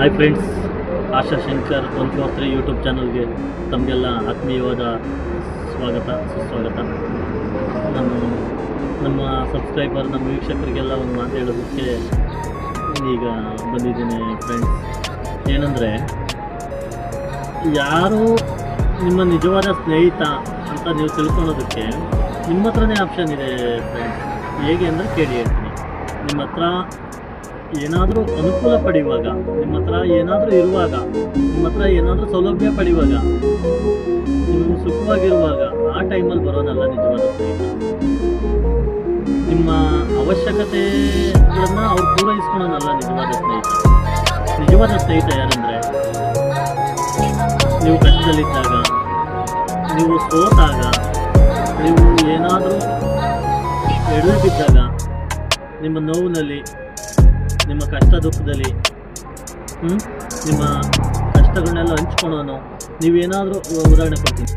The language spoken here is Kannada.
Hi friends Asha Shankar one four three YouTube ಚಾನಲ್ಗೆ ತಮಗೆಲ್ಲ ಆತ್ಮೀಯವಾದ ಸ್ವಾಗತ, ಸುಸ್ವಾಗತ. ನಾನು ನಮ್ಮ ಸಬ್ಸ್ಕ್ರೈಬರ್ ನಮ್ಮ ವೀಕ್ಷಕರಿಗೆಲ್ಲ ಒಂದು ಮಾತು ಹೇಳೋದಕ್ಕೆ ಈಗ ಬಂದಿದ್ದೀನಿ ಫ್ರೆಂಡ್ಸ್ ಏನಂದರೆ, ಯಾರು ನಿಮ್ಮ ನಿಜವಾದ ಸ್ನೇಹಿತ ಅಂತ ನೀವು ತಿಳ್ಕೊಳ್ಳೋದಕ್ಕೆ ನಿಮ್ಮ ಹತ್ರನೇ ಆಪ್ಷನ್ ಇದೆ ಫ್ರೆಂಡ್ಸ್ ಹೇಗೆ ಅಂದರೆ ಕೇಳಿ ಹೇಳ್ತೀನಿ. ನಿಮ್ಮ ಹತ್ರ ಏನಾದರೂ ಅನುಕೂಲ ಪಡೆಯುವಾಗ ನಿಮ್ಮ ಹತ್ರ ಏನಾದರೂ ಇರುವಾಗ, ನಿಮ್ಮ ಹತ್ರ ಏನಾದರೂ ಸೌಲಭ್ಯ ಪಡೆಯುವಾಗ ನೀವು ಸುಖವಾಗಿರುವಾಗ ಆ ಟೈಮಲ್ಲಿ ಬರೋದಲ್ಲ ನಿಜವಾದ ಸ್ನೇಹಿತ ನಿಮ್ಮ ಅವಶ್ಯಕತೆಗಳನ್ನು ಅವ್ರು ಪೂರೈಸ್ಕೊಳ್ಳೋದಲ್ಲ ನಿಜವಾದ ಸ್ನೇಹಿತ ನಿಜವಾದ ಸ್ನೇಹಿತ ಯಾರಂದರೆ, ನೀವು ಕಷ್ಟದಲ್ಲಿದ್ದಾಗ, ನೀವು ಸೋತಾಗ, ನೀವು ಏನಾದರೂ ಎಡವಿ ನಿಮ್ಮ ನೋವಿನಲ್ಲಿ ನಿಮ್ಮ ಕಷ್ಟ ದುಃಖದಲ್ಲಿ ನಿಮ್ಮ ಕಷ್ಟಗಳನ್ನೆಲ್ಲ ಹಂಚ್ಕೊಳೋನು ನೀವೇನಾದರೂ ಉದಾಹರಣೆ ಕೊಡ್ತೀನಿ.